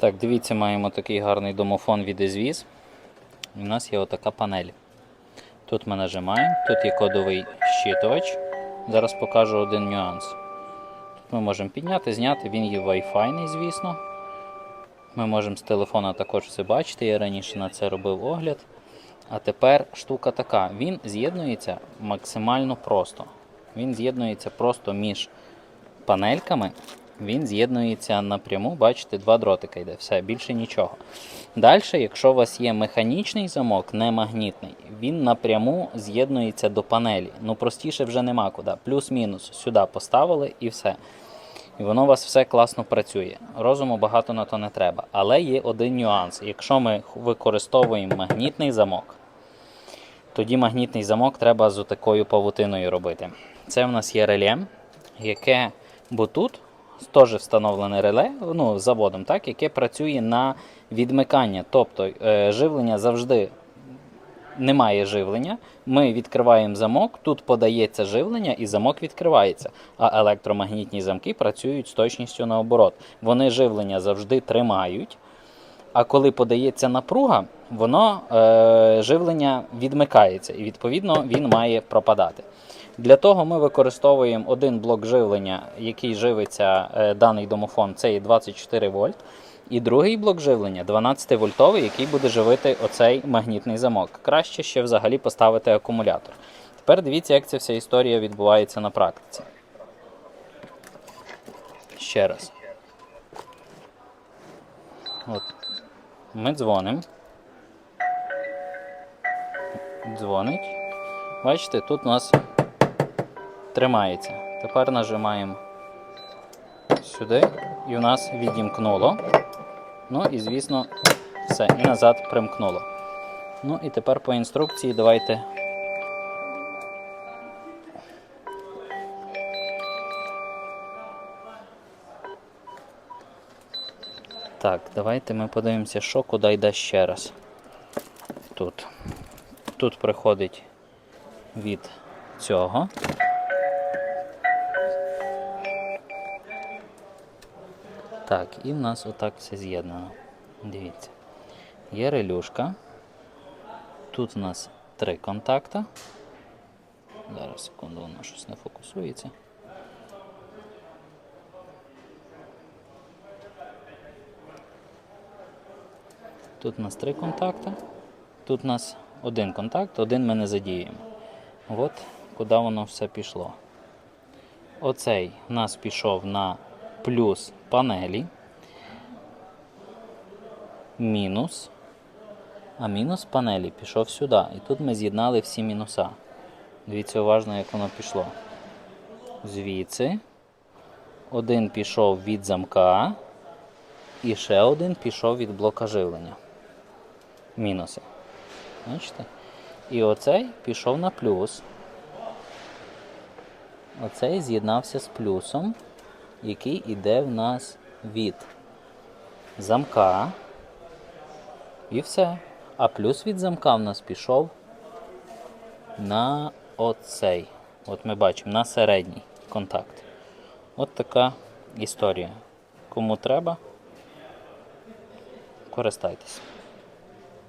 Так, дивіться, маємо такий гарний домофон від Езвіз. У нас є отака панель. Тут ми нажимаємо, тут є кодовий щитувач. Зараз покажу один нюанс. Тут ми можемо підняти, зняти, він є Wi-Fi, звісно. Ми можемо з телефона також все бачити. Я раніше на це робив огляд. А тепер штука така: він з'єднується максимально просто. Він з'єднується просто між панельками. Він з'єднується напряму, бачите, два дротика йде, все, більше нічого. Далі, якщо у вас є механічний замок, не магнітний, він напряму з'єднується до панелі. Ну простіше вже нема куди. Плюс-мінус сюди поставили і все. І воно у вас все класно працює. Розуму багато на то не треба. Але є один нюанс. Якщо ми використовуємо магнітний замок, тоді магнітний замок треба з такою павутиною робити. Це в нас є реле, яке, бо тут теж встановлене реле ну, заводом, так, яке працює на відмикання. Тобто е, живлення завжди немає живлення. Ми відкриваємо замок, тут подається живлення і замок відкривається. А електромагнітні замки працюють з точністю наоборот. Вони живлення завжди тримають. А коли подається напруга, воно е, живлення відмикається і відповідно він має пропадати. Для того ми використовуємо один блок живлення, який живиться е, даний домофон, це є 24 вольт. І другий блок живлення 12 вольтовий, який буде живити оцей магнітний замок. Краще ще взагалі поставити акумулятор. Тепер дивіться, як ця вся історія відбувається на практиці. Ще раз. От. Ми дзвонимо. Дзвонить. Бачите, тут у нас тримається. Тепер нажимаємо сюди, і у нас відімкнуло. Ну і, звісно, все, і назад примкнуло. Ну і тепер по інструкції давайте. Так, давайте ми подивимося, що куди йде ще раз. Тут. Тут приходить від цього. Так, і в нас отак все з'єднано. Дивіться. Є релюшка. Тут у нас три контакта. Зараз секунду, воно щось не фокусується. Тут у нас три контакти. Тут у нас один контакт, один ми не задіємо. От куди воно все пішло. Оцей у нас пішов на плюс панелі. Мінус. А мінус панелі пішов сюди. І тут ми з'єднали всі мінуса. Дивіться уважно, як воно пішло. Звідси. Один пішов від замка. І ще один пішов від блока живлення. Мінуси. Бачите? І оцей пішов на плюс. Оцей з'єднався з плюсом, який іде в нас від замка. І все. А плюс від замка в нас пішов на оцей. От ми бачимо на середній контакт. От така історія. Кому треба, користайтесь.